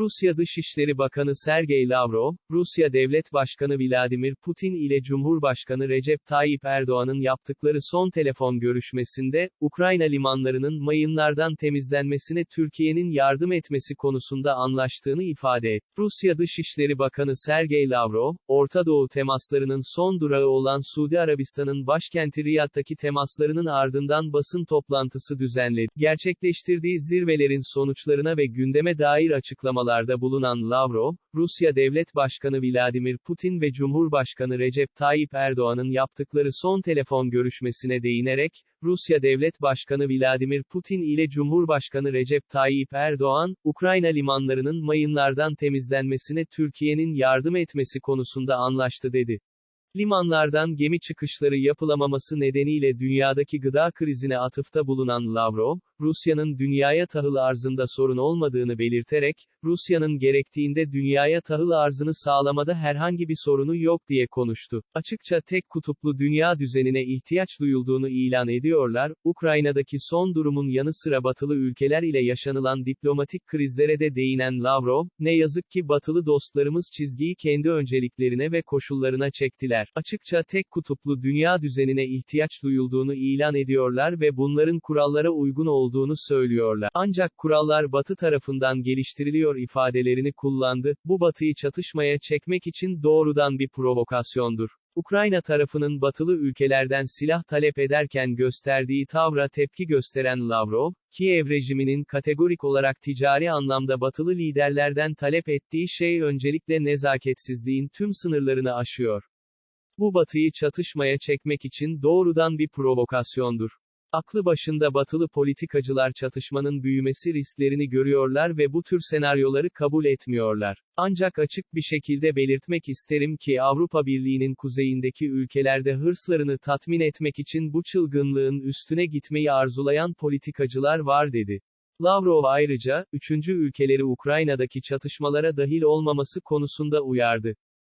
Rusya Dışişleri Bakanı Sergey Lavrov, Rusya Devlet Başkanı Vladimir Putin ile Cumhurbaşkanı Recep Tayyip Erdoğan'ın yaptıkları son telefon görüşmesinde, Ukrayna limanlarının mayınlardan temizlenmesine Türkiye'nin yardım etmesi konusunda anlaştığını ifade etti. Rusya Dışişleri Bakanı Sergey Lavrov, Orta Doğu temaslarının son durağı olan Suudi Arabistan'ın başkenti Riyad'daki temaslarının ardından basın toplantısı düzenledi. Gerçekleştirdiği zirvelerin sonuçlarına ve gündeme dair açıklamalarda bulunan Lavrov, Rusya Devlet Başkanı Vladimir Putin ve Cumhurbaşkanı Recep Tayyip Erdoğan'ın yaptıkları son telefon görüşmesine değinerek, Rusya Devlet Başkanı Vladimir Putin ile Cumhurbaşkanı Recep Tayyip Erdoğan, Ukrayna limanlarının mayınlardan temizlenmesine Türkiye'nin yardım etmesi konusunda anlaştı dedi. Limanlardan gemi çıkışları yapılamaması nedeniyle dünyadaki gıda krizine atıfta bulunan Lavrov, Rusya'nın dünyaya tahıl arzında sorun olmadığını belirterek, Rusya'nın gerektiğinde dünyaya tahıl arzını sağlamada herhangi bir sorunu yok diye konuştu. Açıkça tek kutuplu dünya düzenine ihtiyaç duyulduğunu ilan ediyorlar, Ukrayna'daki son durumun yanı sıra batılı ülkeler ile yaşanılan diplomatik krizlere de değinen Lavrov, ne yazık ki batılı dostlarımız çizgiyi kendi önceliklerine ve koşullarına çektiler. Açıkça tek kutuplu dünya düzenine ihtiyaç duyulduğunu ilan ediyorlar ve bunların kurallara uygun olduğunu söylüyorlar. Ancak kurallar batı tarafından geliştiriliyor ifadelerini kullandı, bu batıyı çatışmaya çekmek için doğrudan bir provokasyondur. Ukrayna tarafının batılı ülkelerden silah talep ederken gösterdiği tavra tepki gösteren Lavrov, Kiev rejiminin kategorik olarak ticari anlamda batılı liderlerden talep ettiği şey öncelikle nezaketsizliğin tüm sınırlarını aşıyor. Bu batıyı çatışmaya çekmek için doğrudan bir provokasyondur. Aklı başında batılı politikacılar çatışmanın büyümesi risklerini görüyorlar ve bu tür senaryoları kabul etmiyorlar. Ancak açık bir şekilde belirtmek isterim ki Avrupa Birliği'nin kuzeyindeki ülkelerde hırslarını tatmin etmek için bu çılgınlığın üstüne gitmeyi arzulayan politikacılar var dedi. Lavrov ayrıca, üçüncü ülkeleri Ukrayna'daki çatışmalara dahil olmaması konusunda uyardı.